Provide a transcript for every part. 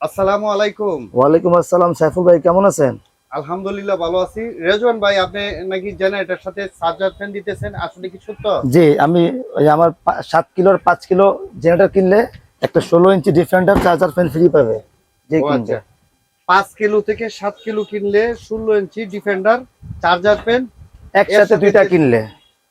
আসসালামু আলাইকুম। ওয়ালাইকুম আসসালাম সাইফুল ভাই কেমন আছেন? আলহামদুলিল্লাহ ভালো আছি। রেজওয়ান ভাই আপনি নাকি জেনারেটর সাথে চার্জার ফ্যান দিতেছেন? আসলে কি সত্য? জি আমি ওই আমার পা- সাত কিলোর পাঁচ কিলো জেনারেটর কিনলে একটা ষোলো ইঞ্চি ডিফারেন্টার চার্জার ফ্যান ফ্রি পাবে। যে কিনবে। আচ্ছা। পাঁচ কিলো থেকে সাত কিলো কিনলে ষোলো ইঞ্চি ডিফেন্ডার চার্জার ফ্যান একসাথে সাথে দুইটা কিনলে।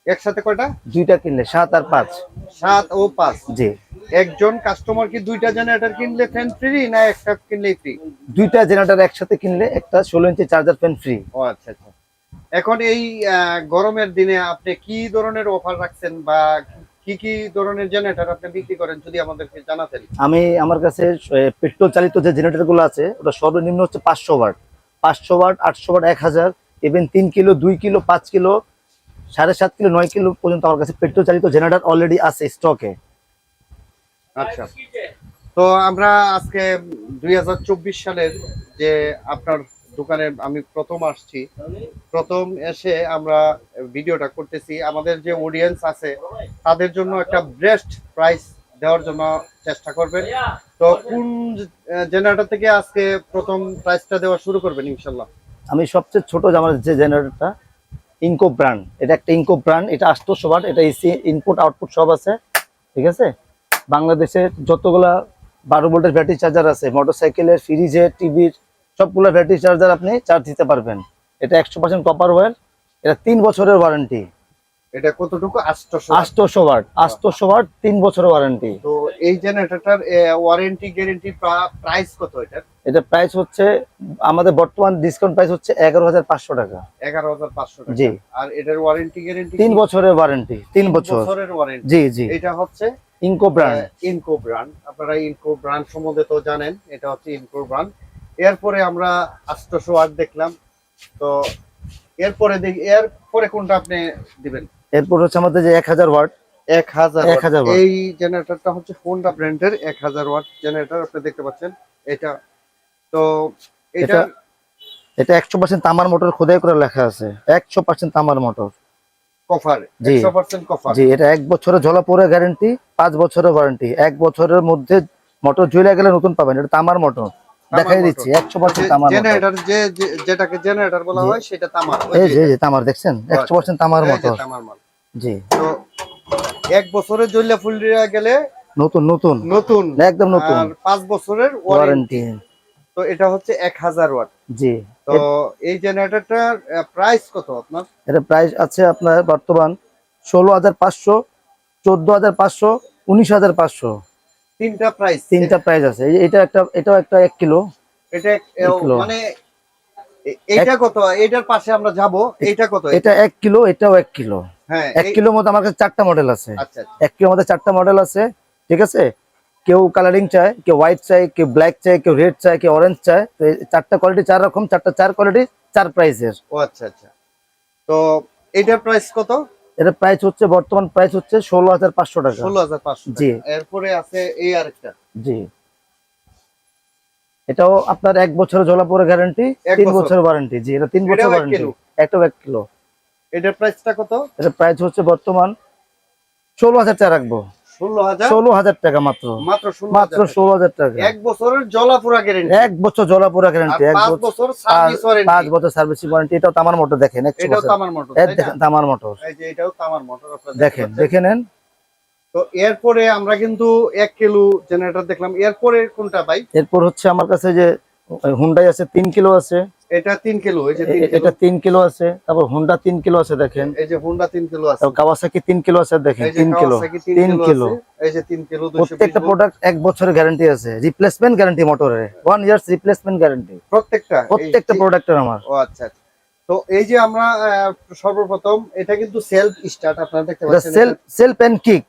একসাথে কয়টা? দুইটা কিনলে সাত আর পাঁচ। সাত ও পাঁচ। জি। একজন কাস্টমার কি দুইটা জেনারেটর কিনলে ফ্যান ফ্রি না একটা কিনলেই ফ্রি দুইটা জেনারেটর একসাথে কিনলে একটা ষোলো ইঞ্চি চার্জার ফ্যান ফ্রি ও আচ্ছা আচ্ছা। এখন এই গরমের দিনে আপনি কি ধরনের অফার রাখছেন বা কি কি ধরনের জেনারেটর আপনি বিক্রি করেন যদি আমাদেরকে জানাতেন? আমি আমার কাছে পেট্রোল চালিত যে জেনারেটরগুলো আছে ওটা সর্বনিম্ন হচ্ছে পাঁচশো ওয়াট পাঁচশো ওয়াট আটশো ওয়াট এক হাজার। ইভেন তিন কিলো দুই কিলো পাঁচ কিলো সাড়ে সাত কিলো নয় কিলো পর্যন্ত আমার কাছে পেট্রোল চালিত জেনারেটর অলরেডি আছে স্টকে আচ্ছা। তো আমরা আজকে দুই হাজার চব্বিশ সালের যে আপনার দোকানে আমি প্রথম আসছি প্রথম এসে আমরা ভিডিওটা করতেছি। আমাদের যে অডিয়েন্স আছে তাদের জন্য একটা বেস্ট প্রাইস দেওয়ার জন্য চেষ্টা করবেন। তো কোন জেনারেটর থেকে আজকে প্রথম প্রাইসটা দেওয়া শুরু করবেন ইনশাল্লাহ আমি সবচেয়ে ছোট যে আমার যে জেনারেটরটা ইনকো ব্র্যান্ড এটা একটা ইনকো ব্র্যান্ড এটা আটশোশো ওয়াট এটা এসি ইনপুট আউটপুট সব আছে ঠিক আছে? বাংলাদেশে যতগুলা বারো ভোল্টের ব্যাটারি চার্জার আছে মোটরসাইকেলের ফ্রিজের টিভির সবগুলো ব্যাটারি চার্জার আপনি চার্জ দিতে পারবেন। এটা একশো পার্সেন্ট কপার ওয়ার এটা তিন বছরের ওয়ারেন্টি এটা কতটুকু? আটশোশো ওয়াট আটশোশো ওয়াট তিন বছরের ওয়ারেন্টি তো এই জেনারেটরটার ওয়ারেন্টি গ্যারেন্টি প্রাইস কত এটার? এটা প্রাইস হচ্ছে আমাদের বর্তমান ডিসকাউন্ট প্রাইস হচ্ছে এগারো হাজার পাঁচশো টাকা। এগারো হাজার পাঁচশো টাকা। জি আর এটার ওয়ারেন্টি গ্যারেন্টি তিন বছরের ওয়ারেন্টি তিন বছর। বছরের ওয়ারেন্টি জি জি। এটা হচ্ছে ইনকো ব্র্যান্ড ইনকো ব্র্যান্ড আপনারা ইনকো ব্র্যান্ড সম্বন্ধে তো জানেন এটা হচ্ছে ইনকো ব্র্যান্ড এরপরে আমরা আটশোশো ওয়াট দেখলাম। তো এরপরে দেখি এরপরে কোনটা আপনি দিবেন? এরপর হচ্ছে আমাদের যে এক হাজার ওয়াট। এক হাজার 1000 watt। এই জেনারেটরটা হচ্ছে হোন্ডা ব্র্যান্ডের এক হাজার ওয়াট জেনারেটর আপনি দেখতে পাচ্ছেন। এটা তো এটা এটা- একশো পার্সেন্ট তামার মোটর খোদাই করে লেখা আছে। একশো পার্সেন্ট তামার মোটর। কফার জি। কফার। জি এটা এক বছরের ঝোলা পরে গ্যারেন্টি পাঁচ বছরের ওয়ারেন্টি এক বছরের মধ্যে মোটর জ্বলে গেলে নতুন পাবেন। এটা তামার মোটর। দেখাই। দিচ্ছি একশো পার্সেন্ট তামার জেনারেটর যে যেটাকে জেনারেটর বলা হয় সেটা তামার। এই যে তামার দেখছেন? একশো পার্সেন্ট তামার মোটর। জি। তো এক বছরের জল্লা ফুলিয়া গেলে নতুন নতুন। নতুন। একদম নতুন। পাঁচ বছরের ওয়ারেন্টি তো এটা হচ্ছে এক হাজার ওয়াট। জি। তো এই জেনারেটরটার প্রাইস কত আপনার? এটা প্রাইস আছে আপনার বর্তমান ষোলো হাজার পাঁচশো চোদ্দ হাজার পাঁচশো উনিশ হাজার পাঁচশো। তিনটা প্রাইস তিনটা প্রাইস আছে। এটা একটা এটাও একটা এক কিলো। এটা মানে এ- এইটা কত? এটার পাশে আমরা যাব। এইটা কত? এটা এক কিলো এটাও এক কিলো। হ্যাঁ এক কিলোর মধ্যে আমার কাছে চারটা মডেল আছে। আচ্ছা আচ্ছা। এক কিলোর মধ্যে চারটা মডেল আছে ঠিক আছে? কেউ কালারিং চায় কেউ হোয়াইট চায় কেউ ব্ল্যাক চায় কেউ রেড চায় কেউ অরেঞ্জ চায়। তো চারটা কোয়ালিটি চার রকম চারটা চার কোয়ালিটি চার প্রাইসের ও আচ্ছা আচ্ছা। তো এটার প্রাইস কত? এটা প্রাইস হচ্ছে বর্তমান প্রাইস হচ্ছে ষোলো হাজার পাঁচশো টাকা। ষোলো হাজার পাঁচশো জি। এরপরে আছে এই আরেকটা। জি। এটাও আপনার এক বছরের জলা পরে গ্যারান্টি তিন বছর। বছর ওয়ারেন্টি জি এটা তিন বছর ওয়ারেন্টি একটা এক কিলো। এটার প্রাইসটা কত? এটা প্রাইস হচ্ছে বর্তমান ষোলো হাজার টাকা রাখব। ষোলো হাজার? টাকা মাত্র। মাত্র ষোলো হাজার টাকা। এক বছরের জলাপুরা গ্যারেন্টি এক বছর এক বছর পাঁচ সার্ভিস ওয়ারেন্টি এটাও তামার মোটর দেখেন এটাও তামার মোটর? দেখেন তামার মোটর যে এটাও তামার মোটর আপনারা দেখেন দেখে নেন। তো এরপরে আমরা কিন্তু এক কিলো জেনারেটর দেখলাম। এরপরে কোনটা ভাই? এরপর হচ্ছে আমার কাছে যে হুন্ডাই আছে তিন কিলো আছে। এটা তিন কিলো এটা তিন কিলো আছে তারপর হুন্ডা তিন কিলো আছে দেখেন। এই যে হোন্ডা তিন কিলো আছে। কাওয়াসাকি তিন কিলো আছে দেখেন তিন কিলো তিন কিলো এই যে তিন কিলো প্রত্যেকটা প্রোডাক্ট এক বছরের গ্যারান্টি আছে রিপ্লেসমেন্ট গ্যারান্টি মোটরের ওয়ান ইয়ার্স রিপ্লেসমেন্ট গ্যারান্টি প্রত্যেকটা? প্রত্যেকটা প্রোডাক্টের আমার। ও আচ্ছা আচ্ছা। তো এই যে আমরা সর্বপ্রথম এটা কিন্তু সেলফ স্টার্ট আপনারা দেখতে পাচ্ছেন সেলফ সেলফ এন্ড কিক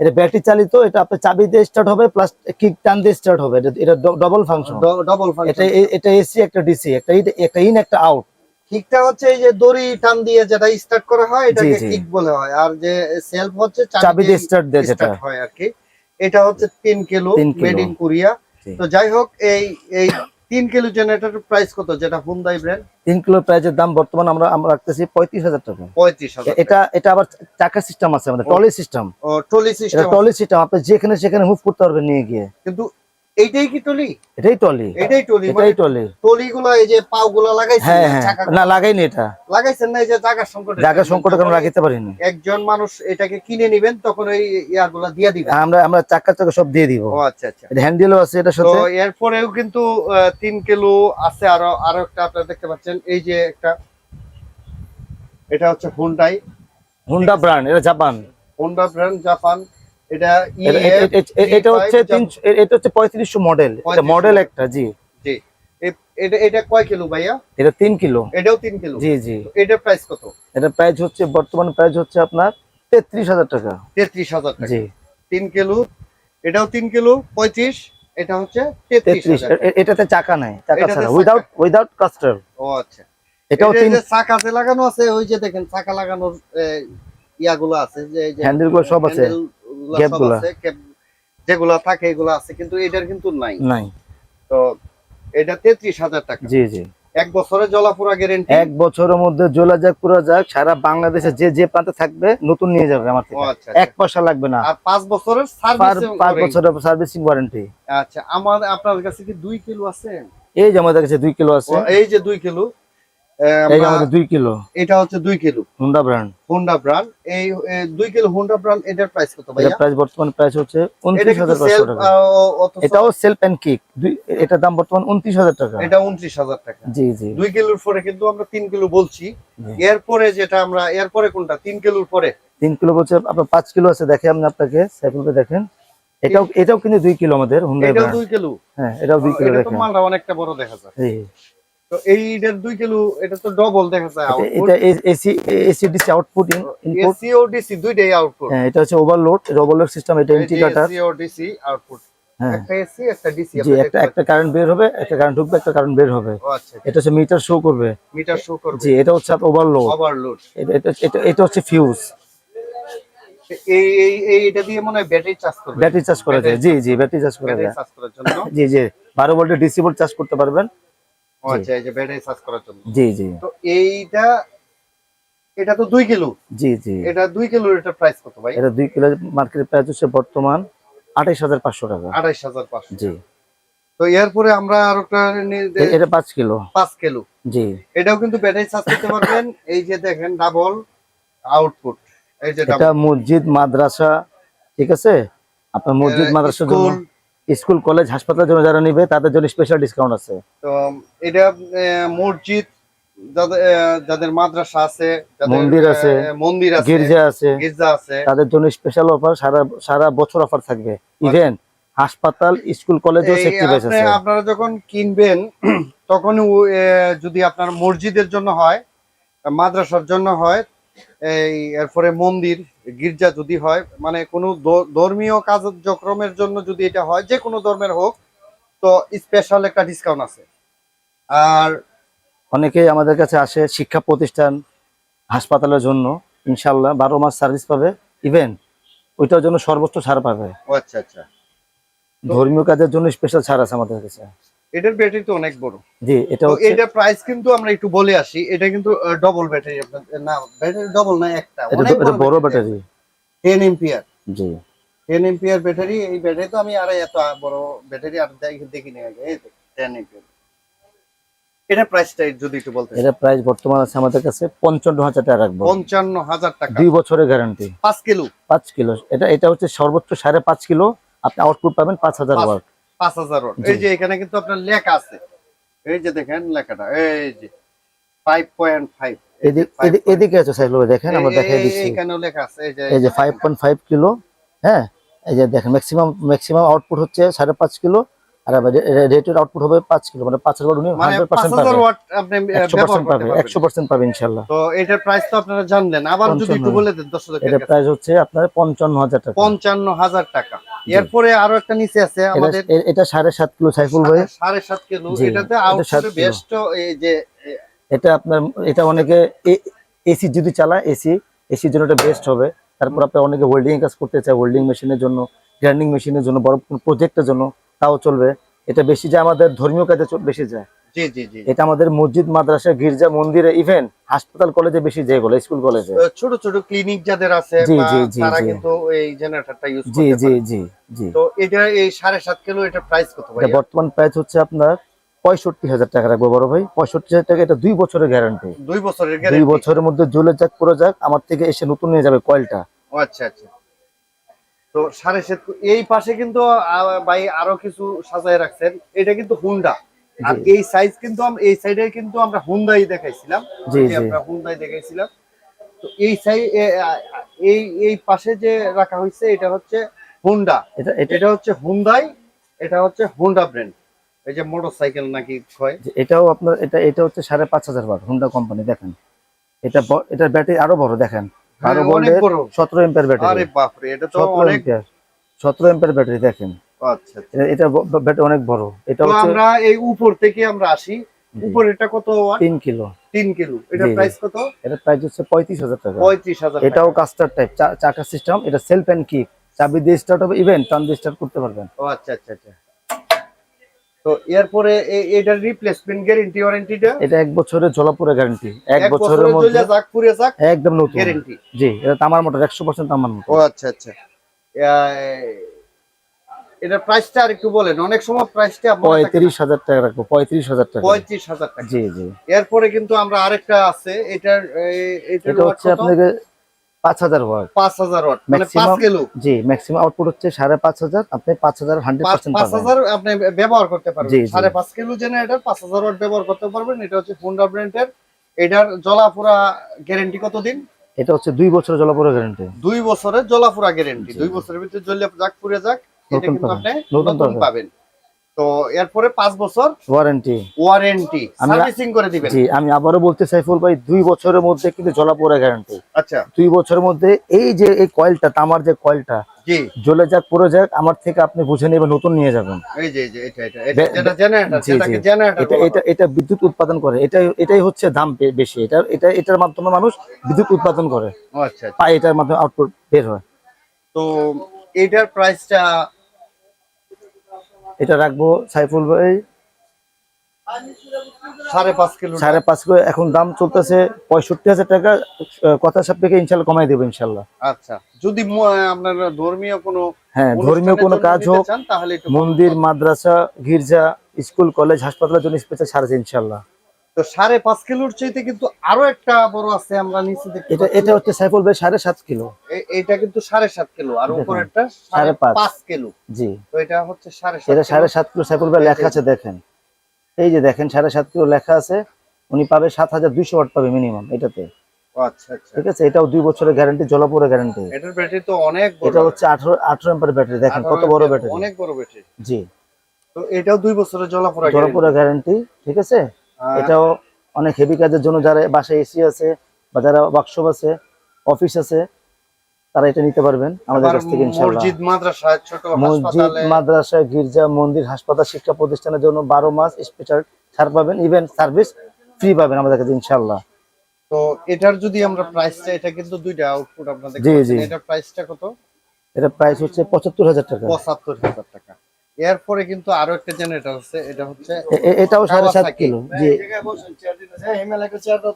এটা ব্যাটারি চালিত এটা আপনার চাবি দিয়ে স্টার্ট হবে প্লাস কিক টান দিয়ে স্টার্ট হবে। এটা- ডবল ফাংশন ডবল এটা এটা এসি একটা ডিসি একটা একটা ইন একটা আউট কিকটা হচ্ছে এই যে দড়ি টান দিয়ে যেটা স্টার্ট করা হয় এটাকে কিক বলা হয়। আর যে সেলফ হচ্ছে চাবি দিয়ে স্টার্ট দেয় যেটা। হয় আর কি। এটা হচ্ছে তিন কিলো তিন মেড ইন কোরিয়া তো যাই হোক এই এই তিন কিলো জেনারেটরের প্রাইস কত যেটা হুন্দাই ব্র্যান্ড তিন কিলো প্রাইসের দাম বর্তমান আমরা আমরা রাখতেছি পঁয়ত্রিশ হাজার টাকা। পঁয়ত্রিশ হাজার এটা এটা আবার চাকার সিস্টেম আছে আমাদের। টলি সিস্টেম ও ট্রলি সিস্টেম টলি সিস্টেম আপনি যেখানে সেখানে মুভ করতে পারবেন নিয়ে গিয়ে। কিন্তু এইটাই কি টলি? এটাই টলি। এটাই টলি মানে এটাই টলি। টলিগুলো এই যে পাওগুলো লাগাইছেন হ্যাঁ হ্যাঁ। না লাগাইনি এটা। লাগাইছেন না এই যে সংকট? জায়গা সংকটের কারণে লাগাইতে পারিনি। একজন মানুষ এটাকে কিনে নিবেন তখন ওই ইয়াগুলা দিয়ে দিবেন। আমরা আমরা চাকা চাকা সব দিয়ে দিব। ও আচ্ছা আচ্ছা। এটা হ্যান্ডেলও আছে এটার তো এরপরেও কিন্তু তিন কিলো আছে আরও আরও একটা আপনারা দেখতে পাচ্ছেন। এই যে একটা এটা হচ্ছে হুন্ডাই হুন্ডা ব্র্যান্ড এটা জাপান হোন্ডা ব্র্যান্ড জাপান এটা এটা- এটা হচ্ছে এটা হচ্ছে পঁয়ত্রিশশো মডেল মডেল একটা জি। জি। এটা এটা কয় কিলো ভাইয়া? এটা তিন কিলো। এটাও তিন কিলো। জি জি। এটার প্রাইস কত? এটা প্রাইস হচ্ছে বর্তমান প্রাইস হচ্ছে আপনার তেত্রিশ হাজার টাকা। তেত্রিশ হাজার টাকা। জি। তিন কিলো। এটাও তিন কিলো পঁয়ত্রিশ। এটা হচ্ছে তেত্রিশ এটাতে চাকা নাই। চাকা এটাতে ছাড়া। উইদাউট উইদাউট কাস্টার ও আচ্ছা। এটাও তিন চাকা যে লাগানো আছে ওই যে দেখেন চাকা লাগানোর ইয়াগুলো আছে যে এই যে হ্যান্ডেলগুলো সব আছে। আছে, যেগুলা থাকে এগুলো আছে কিন্তু এটার কিন্তু নাই। নাই। তো এটা তেত্রিশ হাজার টাকা। জি জি। এক বছরের জলাপুরা গ্যারেন্টি এক বছরের মধ্যে জোলা যাক পুরো যাক সারা বাংলাদেশে যে যে প্রান্তে থাকবে নতুন নিয়ে যাবে আমার থেকে। আচ্ছা এক পয়সা লাগবে না। আর পাঁচ বছরের সার্ভিস পাঁচ বছরের সার্ভিসিং ওয়ারেন্টি আচ্ছা আমার আপনার কাছে কি দুই কিলো আছে? এই যে আমাদের কাছে দুই কিলো আছে। এই যে দুই কিলো দুই কিলো। এটা হচ্ছে দুই kilo. Honda brand. Honda brand. এই দুই কিলো হোন্ডা ব্র্যান্ড এটার প্রাইস কত প্রাইস বর্তমান প্রাইস হচ্ছে এটা উনত্রিশ কিন্তু হাজার পাঁচশো টাকা। এটাও সেলফ অ্যান্ড কিক এটার দাম বর্তমান উনত্রিশ হাজার টাকা। এটা উনত্রিশ হাজার টাকা। জি জি। দুই কিলোর পরে কিন্তু আমরা তিন কিলো বলছি। এরপরে যেটা আমরা এরপরে কোনটা? তিন কিলোর পরে? তিন কিলো বলছে আপনার পাঁচ কিলো আছে দেখে আমি আপনাকে সাইকেলটা দেখেন। এটাও এটাও কিন্তু দুই কিলো আমাদের হুন্ডা দুই কিলো? হ্যাঁ এটাও দুই কিলো দেখেন। মালটা অনেকটা বড় দেখা যায়। তো এইটার দুই কিলো এটা তো ডবল দেখা যায় এটা- এটা AC AC DC output input AC ও ডিসি দুইটাই আউটপুট হ্যাঁ এটা হচ্ছে ওভারলোড সিস্টেম এটা ইন্ডিকেটর এসি ও ডিসি আউটপুট হ্যাঁ। একটা এসি একটা ডিসি জি একটা একটা কারেন্ট বের হবে একটা কারেন্ট ঢুকবে একটা কারেন্ট বের হবে। আচ্ছা এটা হচ্ছে মিটার শো করবে। মিটার শো করবে। জি এটা হচ্ছে ওভারলোড ওভারলোড এটা এটা হচ্ছে ফিউজ এই এই এই এটা দিয়ে মনে হয় ব্যাটারি চার্জ করবে। ব্যাটারি চার্জ করা যায়। জি জি ব্যাটারি চার্জ করা যায়। জি জি। বারো ভোল্টের ডিসি ভোল্ট চার্জ করতে পারবেন। আচ্ছা এই যে ব্যাটারি চার্জ করার জন্য। জি জি। তো এইটা এটা তো কিলো। জি জি। এটা দুই কিলোর এটা প্রাইস কত ভাই? এটা দুই কিলো মার্কেট প্রাইস হচ্ছে বর্তমান আঠাইশ হাজার পাঁচশো টাকা। আড়াইশ হাজার পাঁচশো জি। তো এরপরে আমরা আর একটা এটা কিলো। কিলো। জি। এটাও কিন্তু ব্যাটারি চার্জ করতে পারবেন। এই যে দেখেন ডাবল আউটপুট এই যে এটা মসজিদ মাদ্রাসা ঠিক আছে? আপনার মসজিদ মাদ্রাসার জন্য স্কুল কলেজ হাসপাতালের জন্য যারা নিবে তাদের জন্য স্পেশাল ডিসকাউন্ট আছে। তো এটা মসজিদ যাদের মাদ্রাসা আছে মন্দির আছে, মন্দির আছে গির্জা আছে গির্জা আছে। তাদের জন্য স্পেশাল অফার সারা সারা বছর অফার থাকবে। ইভেন হাসপাতাল স্কুল কলেজেও সেফটি আছে। আপনারা যখন কিনবেন তখন যদি আপনার মসজিদের জন্য হয় মাদ্রাসার জন্য হয় এই এরপরে মন্দির গির্জা যদি হয় মানে কোনো ধর্মীয় কার্যক্রমের জন্য যদি এটা হয় যে কোনো ধর্মের হোক তো স্পেশাল একটা ডিসকাউন্ট আছে। আর অনেকেই আমাদের কাছে আসে শিক্ষা প্রতিষ্ঠান হাসপাতালের জন্য ইনশাল্লাহ বারো মাস সার্ভিস পাবে। ইভেন ওইটার জন্য সর্বোচ্চ ছাড় পাবে। ও আচ্ছা আচ্ছা। ধর্মীয় কাজের জন্য স্পেশাল ছাড় আছে আমাদের কাছে। এটার ব্যাটারি তো অনেক বড়। জি এটা এটা প্রাইস কিন্তু আমরা একটু বলে আসি এটা কিন্তু ডবল ব্যাটারি আপনার না ব্যাটারি ডবল না একটা অনেক বড় ব্যাটারি টেন এম্পিয়ার জি। টেন এম্পিয়ার ব্যাটারি এই ব্যাটারি তো আমি আর এত বড় ব্যাটারি আর দেখি- আগে এই টেন এম্পিয়ার এটা প্রাইসটা যদি একটু বলতে এটা প্রাইস বর্তমান আছে আমাদের কাছে পঞ্চান্ন হাজার টাকা রাখব। পঞ্চান্ন হাজার টাকা। দুই বছরের গ্যারান্টি পাঁচ কিলো। পাঁচ কিলো এটা এটা হচ্ছে সর্বোচ্চ সাড়ে পাঁচ কিলো আপনি আউটপুট পাবেন পাঁচ হাজার পাঁচ- ওয়াট পাঁচ হাজার ওয়াট। এই যে এখানে কিন্তু আপনার লেখা আছে। এই যে দেখেন লেখাটা এই যে ফাইভ পয়েন্ট ফাইভ এদিক এদিক- এদিকে আছে সাইকেল দেখেন আমরা দেখাই দিচ্ছি। এইখানেও লেখা আছে এই যে ফাইভ পয়েন্ট ফাইভ কিলো হ্যাঁ? এই যে দেখেন ম্যাক্সিমাম ম্যাক্সিমাম আউটপুট হচ্ছে সাড়ে পাঁচ কিলো আর রেটের আউটপুট হবে পাঁচ কিলো মানে পাঁচ হাজার উনি মানে হান্ড্রেড পার্সেন্ট হাজার ওয়াট আপনি একশো পার্সেন্ট করতে পাবে পারবেন। একশো পার্সেন্ট পাবে ইনশাল্লাহ। তো এটার প্রাইস তো আপনারা জানলেন। আবার যদি একটু বলে দেন এটা কাছে। প্রাইস হচ্ছে আপনার পঞ্চান্ন হাজার টাকা। পঞ্চান্ন হাজার টাকা। এরপরে আরও একটা নিচে আছে এটা- আমাদের এটা সাড়ে সাত কিলো সাইফুল ভাই। সাড়ে সাত কিলো। এটাতে। বেস্ট এই যে এটা আপনার এটা অনেকে এসি যদি চালায় এসি এসির জন্য এটা বেস্ট হবে। তারপর আপনার অনেকে হোল্ডিং কাজ করতে চায় হোল্ডিং মেশিনের জন্য গ্রাইন্ডিং মেশিনের জন্য বড় প্রজেক্টের জন্য তাও চলবে। এটা বেশি যায় আমাদের ধর্মীয় কাজে বেশি যায়। এটা আমাদের মসজিদ মাদ্রাসা গির্জা মন্দিরে ইভেন হাসপাতাল কলেজে বেশি যেগুলো স্কুল কলেজে। ছোট ছোট ক্লিনিক যাদের আছে তারা কিন্তু এই জেনারেটরটা ইউজ জি জি জি জি। তো এটা এই সাড়ে সাত কিলো এটা প্রাইস কত ভাই বর্তমান প্রাইস হচ্ছে আপনার পঁয়ষট্টি হাজার টাকা রাখব বড় ভাই। পঁয়ষট্টি হাজার টাকা এটা দুই বছরের গ্যারান্টি দুই বছরের দুই বছরের মধ্যে জ্বলে যাক পুরো যাক আমার থেকে এসে নতুন নিয়ে যাবে কয়েলটা। আচ্ছা আচ্ছা। তো সাড়ে সাত এই পাশে কিন্তু ভাই আরও কিছু সাজায় রাখছেন। এটা কিন্তু হুন্ডা আর এই সাইজ কিন্তু আমরা এই সাইডে কিন্তু আমরা হুন্ডাই দেখাইছিলাম। আমরা হুন্ডাই দেখাইছিলাম। তো এই সাই এই এই পাশে যে রাখা হয়েছে এটা হচ্ছে হুন্ডা এটা এটা এটা হচ্ছে হুন্ডাই এটা হচ্ছে হুন্ডা ব্র্যান্ড এই যে মোটরসাইকেল নাকি হয়। এটাও আপনার এটা এটা হচ্ছে সাড়ে পাঁচ হাজার বার হুন্ডা কোম্পানি দেখেন। এটা এটার ব্যাটারি আরও বড় দেখেন। হ্যাঁ, বারো বড়। সতেরো এম্পের ব্যাটারি আরে বাপরে এটা তো অনেক সতেরো এম্পের ব্যাটারি দেখেন। আচ্ছা আচ্ছা। এটা- এটা অনেক বড়। এটা হচ্ছে আমরা এই উপর থেকে আমরা আসি। জি, উপরেরটা কত কিলো। কিলো। এটা। প্রাইস কত? এটা প্রাইস হচ্ছে টাকা। পঁয়ত্রিশ হাজার এটাও কাস্টার টাইপ চাকা সিস্টেম এটা সেলফ অ্যান্ড কিক চাবি দিয়ে স্টার্ট হবে ইভেন টান দিয়ে স্টার্ট করতে পারবেন। ও আচ্ছা আচ্ছা আচ্ছা। তো এরপরে এটার রিপ্লেসমেন্ট গ্যারেন্টি ওয়ারেন্টিটা এটা এক বছরের জলাপুরে গ্যারান্টি এক বছরের মধ্যে যাক যাক একদম নতুন। গ্যারেন্টি জি এটা তামার মোটর একশো পার্সেন্ট তামার ও মোটর আচ্ছা। আচ্ছা এটার প্রাইসটা আর একটু বলেন অনেক সময় প্রাইসটা পঁয়ত্রিশ হাজার টাকা রাখব পঁয়ত্রিশ হাজার টাকা। পঁয়ত্রিশ হাজার টাকা। জি জি। এরপরে কিন্তু আমরা আরেকটা আছে এটার এটা হচ্ছে? আপনাকে পাঁচ হাজার ওয়াট। পাঁচ হাজার ওয়াট মানে পাঁচ কিলো। জি ম্যাক্সিমাম আউটপুট হচ্ছে সাড়ে পাঁচ হাজার আপনি পাঁচ হাজার হান্ড্রেড পাঁচ পার্সেন্ট পাঁচ পাবেন হাজার আপনি ব্যবহার করতে পারবেন। সাড়ে পাঁচ কিলো জেনারেটর পাঁচ হাজার ওয়াট ব্যবহার করতে পারবেন এটা হচ্ছে হোন্ডা ব্র্যান্ডের এটার জলাপুরা গ্যারেন্টি কতদিন এটা হচ্ছে দুই বছর জলাপুরে গ্যারান্টি দুই বছরের জলাপুরা গ্যারেন্টি। দুই বছরের ভিতরে জ্বলে যাক পুড়ে যাক। এটা নতুন পাবেন। তো এরপরে বছর ওয়ারেন্টি ওয়ারেন্টি সার্ভিসিং করে দিবেন। জি আমি আবারও বলতে চাইফুল ভাই দুই বছরের মধ্যে কিন্তু জলাপুরে গ্যারান্টি আচ্ছা। দুই বছরের মধ্যে এই যে এই কয়েলটা তামার যে কয়েলটা জি। জ্বলে যাক পড়ে যাক আমার থেকে আপনি বুঝে নেবেন নতুন নিয়ে যাবেন। এই যে এটা এটা এটা জেনারেটর জি, জেনারেটর এটা এটা বিদ্যুৎ উৎপাদন করে। এটা এটাই হচ্ছে দাম বেশি। এটা এটা এটার মাধ্যমে মানুষ বিদ্যুৎ উৎপাদন করে। আচ্ছা আচ্ছা। পায় এটার মাধ্যমে আউটপুট বের হয়। তো এটার প্রাইসটা এটা রাখব সাইফুল ভাই। সাড়ে পাঁচ কিলো সাড়ে পাঁচ কিলো। এখন দাম চলতেছে পঁয়ষট্টি হাজার টাকা। কথা সাপেক্ষে ইনশাল্লাহ কমাই দেবো ইনশাল্লাহ। আচ্ছা যদি আপনার ধর্মীয় কোনো হ্যাঁ ধর্মীয় কোনো কাজ হোক তাহলে মন্দির মাদ্রাসা গির্জা স্কুল কলেজ হাসপাতালের জন্য স্পেশাল সার্জ ইনশাল্লাহ। তো সাড়ে পাঁচ কিলোর চাইতে কিন্তু আরও একটা বড় আছে আমরা নিচে দেখতে এটা এটা হচ্ছে সাইফুল ভাই সাড়ে সাত কিলো। এটা কিন্তু সাড়ে সাত কিলো আর উপরেরটা সাড়ে পাঁচ। কিলো। জি। তো এটা হচ্ছে সাড়ে এটা সাড়ে সাত কিলো সাইফুল ভাই লেখা আছে দেখেন। এই যে দেখেন সাড়ে সাত কিলো লেখা আছে উনি পাবে সাত হাজার দুইশো ওয়াট পাবে মিনিমাম এটাতে। আচ্ছা আচ্ছা। ঠিক আছে? এটাও দুই বছরের গ্যারান্টি জলাপুরে গ্যারান্টি। এটার ব্যাটারি তো অনেক এটা হচ্ছে আঠারো আঠারো এম্পার ব্যাটারি দেখেন কত বড় ব্যাটারি। অনেক বড় ব্যাটারি। জি। তো এটাও দুই বছরের জলাপুরা জলাপুরে গ্যারান্টি ঠিক আছে? এটাও অনেক হেভি কাজের জন্য যারা বাসায় এসি আছে বা যারা ওয়ার্কশপ আছে অফিস আছে তারা এটা নিতে পারবেন আমাদের কাছ থেকে ইনশাআল্লাহ। মসজিদ মাদ্রাসা ছোট মসজিদ মাদ্রাসা গির্জা মন্দির হাসপাতাল শিক্ষা প্রতিষ্ঠানের জন্য বারো মাস স্পেশাল ছাড় পাবেন ইভেন সার্ভিস ফ্রি পাবেন আমাদের কাছে ইনশাআল্লাহ। তো এটার যদি আমরা প্রাইসটা এটা কিন্তু দুইটা আউটপুট আপনাদের জি, জি। এটার প্রাইসটা কত? এটা প্রাইস হচ্ছে পঁচাত্তর হাজার টাকা। পঁচাত্তর হাজার টাকা। এরপরে কিন্তু আরও একটা জেনারেটর আছে এটা হচ্ছে এটাও সাড়ে সাত। কিলো জি।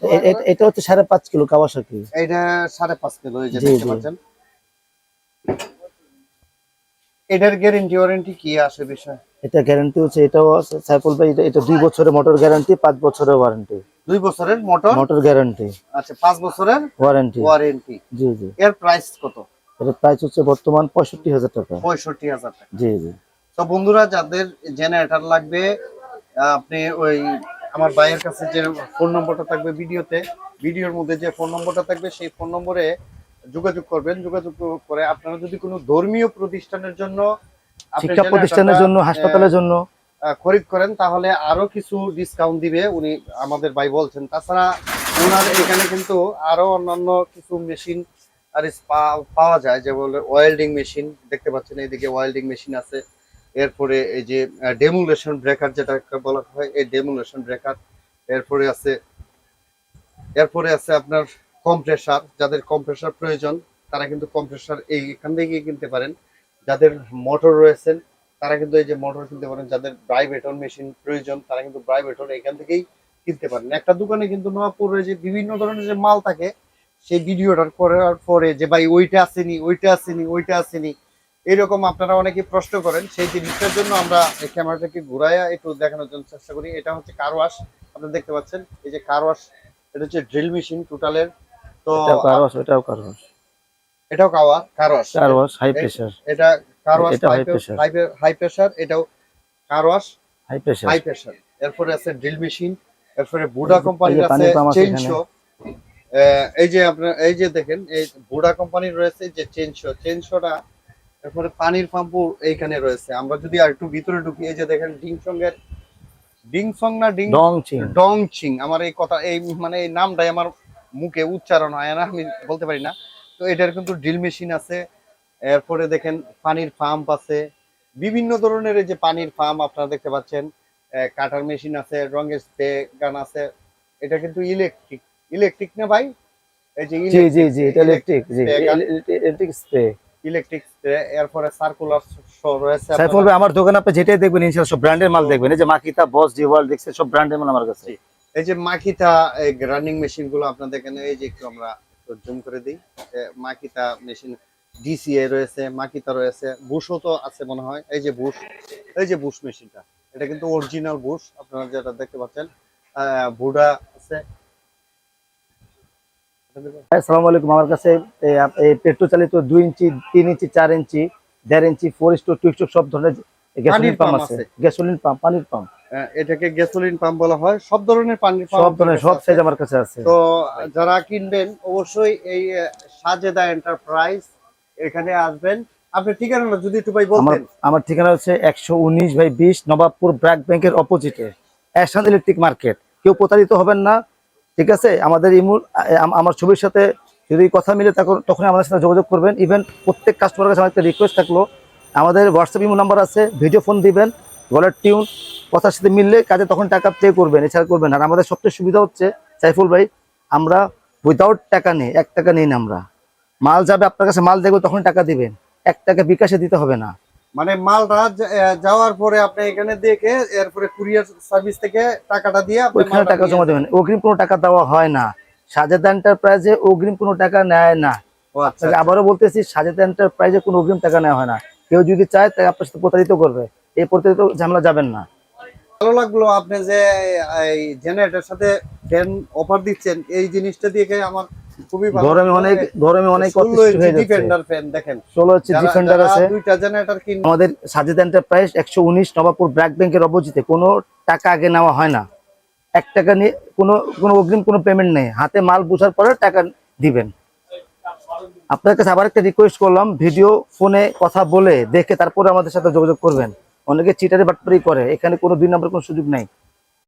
এ- এ- এটা হচ্ছে সাড়ে পাঁচ কিলো কাওয়াসাকি এটা সাড়ে পাঁচ কিলো এই যে দেখতে পাচ্ছেন। এটার গ্যারেন্টি ওয়ারেন্টি কি আসে বিষয়? এটা গ্যারান্টি হচ্ছে এটাও আছে সাইফুল ভাই এটা- এটা দুই বছরের মোটর গ্যারান্টি পাঁচ বছরের ওয়ারেন্টি দুই বছরের মোটর মোটর গ্যারান্টি আচ্ছা পাঁচ বছরের ওয়ারেন্টি ওয়ারেন্টি জি জি। এর প্রাইস কত? এটার প্রাইস হচ্ছে বর্তমান পঁয়ষট্টি হাজার টাকা। পঁয়ষট্টি হাজার টাকা। জি জি। তো বন্ধুরা যাদের জেনারেটার লাগবে আপনি ওই আমার ভাইয়ের কাছে যে ফোন নম্বরটা থাকবে ভিডিওতে ভিডিওর মধ্যে যে ফোন নম্বরটা থাকবে সেই ফোন নম্বরে যোগাযোগ করবেন। যোগাযোগ করে আপনারা যদি কোনো ধর্মীয় প্রতিষ্ঠানের জন্য শিক্ষা প্রতিষ্ঠানের জন্য হাসপাতালের জন্য। খরিদ করেন তাহলে আরও কিছু ডিসকাউন্ট দিবে উনি আমাদের ভাই বলছেন। তাছাড়া ওনার এখানে কিন্তু আরও অন্যান্য কিছু মেশিন আর পাওয়া যায় যে বলে ওয়েল্ডিং মেশিন দেখতে পাচ্ছেন এইদিকে ওয়েল্ডিং মেশিন আছে। এরপরে এই যে ডেমুলেশন ব্রেকার যেটা বলা হয়, এই ডেমুলেশন ব্রেকার এরপরে আছে এরপরে আছে আপনার কম্প্রেসার যাদের কম্প্রেসার প্রয়োজন, তারা কিন্তু কম্প্রেসার এই এখান থেকে কিনতে পারেন। যাদের মোটর রয়েছেন তারা কিন্তু এই যে মোটর কিনতে পারেন। যাদের ব্রাইভেটর মেশিন প্রয়োজন, তারা কিন্তু ব্রাইভেটর এখান থেকেই কিনতে পারেন। একটা দোকানে কিন্তু নবাবপুরে যে বিভিন্ন ধরনের যে মাল থাকে, সেই ভিডিওটার করার পরে যে, ভাই, ওইটা আসেনি ওইটা আসেনি ওইটা আসেনি এরকম আপনারা অনেকে প্রশ্ন করেন সেই জিনিসটার জন্য আমরা এই ক্যামেরাটাকে ঘুরাইয়া একটু দেখানোর জন্য চেষ্টা করি। এটা হচ্ছে কার ওয়াশ আপনারা দেখতে পাচ্ছেন এই যে কার ওয়াশ এটা হচ্ছে ড্রিল মেশিন টোটালের তো কারওয়াশ এটাও কারওয়াশ এটাও কাওয়া car wash car wash high pressure এটা কার ওয়াশ। হাই প্রেসার এটাও car wash high pressure high pressure এরপরে আছে ড্রিল মেশিন এরপরে বুডা কোম্পানির আছে চেনশো এই যে আপনার এই যে দেখেন এই বুডা কোম্পানির রয়েছে যে চেনশো চেনশোটা এরপরে পানির পাম্পও এইখানে রয়েছে। আমরা যদি আর একটু ভিতরে ঢুকি এই যে দেখেন ডিংসং না ডিং ডং চিং। ডং চিং। আমার এই কথা এই মানে এই নামটাই আমার মুখে উচ্চারণ হয় না আমি বলতে পারি না। তো এটার কিন্তু ড্রিল মেশিন আছে। এরপরে দেখেন পানির পাম্প আছে। বিভিন্ন ধরনের এই যে পানির পাম্প আপনারা দেখতে পাচ্ছেন। কাটার মেশিন আছে রঙের স্প্রে গান আছে। এটা কিন্তু ইলেকট্রিক। ইলেকট্রিক না ভাই? এই যে জি জি জি এটা ইলেকট্রিক জি। Electric spray. ইলেকট্রিক এরপরে সার্কুলার রয়েছে সাইফুল ভাই আমার দোকানে আপনি যেটাই দেখবেন ইনশাআল্লাহ সব ব্র্যান্ডের মাল দেখবেন। এই যে মাকিতা বস ডিওয়াল দেখছেন সব ব্র্যান্ডের মাল আমার কাছে। এই যে মাকিতা এই রানিং মেশিনগুলো আপনাদের এখানে এই যে একটু আমরা জুম করে দিই। মাকিতা মেশিন ডিসিএ রয়েছে মাকিতা রয়েছে বুশও তো আছে মনে হয়। এই যে বুশ এই যে বুশ মেশিনটা এটা কিন্তু অরিজিনাল বুশ আপনারা যেটা দেখতে পাচ্ছেন। বুডা আছে আসসালামু আলাইকুম। আমার কাছে এই পেট্রোল চালিত দুই ইঞ্চি তিন ইঞ্চি চার ইঞ্চি দেড় ইঞ্চি ফোর স্টোর টু স্টোর সব ধরনের গ্যাসোলিন পাম্প আছে। গ্যাসোলিন পাম্প পানির পাম্প এটাকে গ্যাসোলিন পাম্প বলা হয়। সব ধরনের পানির পাম্প সব ধরনের সব সাইজ আমার কাছে আছে। তো যারা কিনবেন অবশ্যই এই সাজেদা এন্টারপ্রাইজ এখানে আসবেন। আপনি ঠিকানা যদি একটু ভাই আমার বলতেন। আমার ঠিকানা হচ্ছে একশো উনিশ বাই বিশ নবাবপুর ব্র্যাক ব্যাংকের অপোজিটে অ্যাশান ইলেকট্রিক মার্কেট কেউ প্রতারিত হবেন না। ঠিক আছে? আমাদের ইমুল আমার ছবির সাথে যদি কথা মিলে তখন তখন আমাদের সাথে যোগাযোগ করবেন। ইভেন প্রত্যেক কাস্টমারের কাছে একটা রিকোয়েস্ট থাকল। আমাদের হোয়াটসঅ্যাপ ইমো নাম্বার আছে ভিডিও ফোন দিবেন, গলার টিউন কথার সাথে মিললে কাজে তখন টাকা পে করবেন, এছাড়া করবেন আর আমাদের সবচেয়ে সুবিধা হচ্ছে, সাইফুল ভাই, আমরা উইদাউট টাকা নেই, এক টাকা নেই না আমরা। মাল যাবে আপনার কাছে, মাল দেখবে তখন টাকা দিবেন। এক টাকা বিকাশে দিতে হবে না। মানে মালটা যাওয়ার পরে আপনি এখানে দেখে এরপরে কুরিয়ার সার্ভিস থেকে টাকাটা দিয়ে আপনি ওইখানে টাকা জমা দেবেন। অগ্রিম কোনো টাকা দেওয়া হয় না। সাজেদা এন্টারপ্রাইজে অগ্রিম কোনো টাকা নেয় না। আচ্ছা আবারও বলতেছি সাজেদা এন্টারপ্রাইজে কোনো অগ্রিম টাকা নেওয়া হয় না। কেউ যদি চায় তাই আপনার সাথে প্রতারিত করবে। এই প্রতারিত ঝামেলা যাবেন না। ভালো লাগল আপনি যে এই জেনারেটরের সাথে ফ্যান অফার দিচ্ছেন এই জিনিসটা দেখে আমার খুবই গরমে অনেক গরমে অনেক অতিষ্ঠ হয়ে যাচ্ছে। ডিফেন্ডার ফ্যান দেখেন। ষোলো হচ্ছে ডিফেন্ডার আছে। দুইটা জেনারেটর কিন আমাদের সাজেদা এন্টারপ্রাইজ একশো উনিশ নবাবপুর ব্র্যাক ব্যাংকের অপোজিটে। কোনো টাকা আগে নেওয়া হয় না। এক টাকা নিয়ে কোনো কোনো অগ্রিম কোনো পেমেন্ট নেই। হাতে মাল বোঝার পরে টাকা দিবেন। আপনার কাছে আবার একটা রিকোয়েস্ট করলাম ভিডিও ফোনে কথা বলে দেখে তারপরে আমাদের সাথে যোগাযোগ করবেন। অনেকে চিটারে বাটপারি করে। এখানে কোনো দুই নম্বর কোনো সুযোগ নাই।